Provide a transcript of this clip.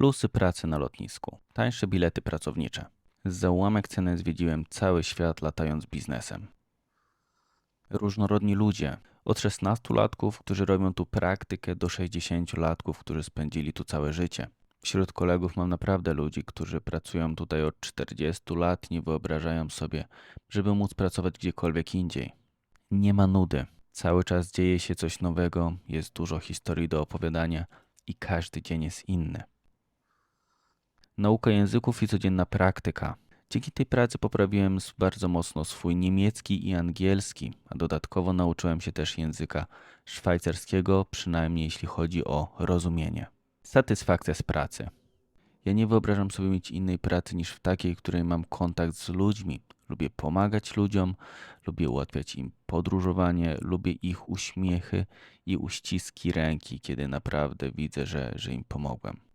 Plusy pracy na lotnisku. Tańsze bilety pracownicze. Za ułamek ceny zwiedziłem cały świat latając biznesem. Różnorodni ludzie. Od 16-latków, którzy robią tu praktykę, do 60-latków, którzy spędzili tu całe życie. Wśród kolegów mam naprawdę ludzi, którzy pracują tutaj od 40 lat, nie wyobrażają sobie, żeby móc pracować gdziekolwiek indziej. Nie ma nudy. Cały czas dzieje się coś nowego, jest dużo historii do opowiadania i każdy dzień jest inny. Nauka języków i codzienna praktyka. Dzięki tej pracy poprawiłem bardzo mocno swój niemiecki i angielski, a dodatkowo nauczyłem się też języka szwajcarskiego, przynajmniej jeśli chodzi o rozumienie. Satysfakcja z pracy. Ja nie wyobrażam sobie mieć innej pracy niż w takiej, w której mam kontakt z ludźmi. Lubię pomagać ludziom, lubię ułatwiać im podróżowanie, lubię ich uśmiechy i uściski ręki, kiedy naprawdę widzę, że, że im pomogłem.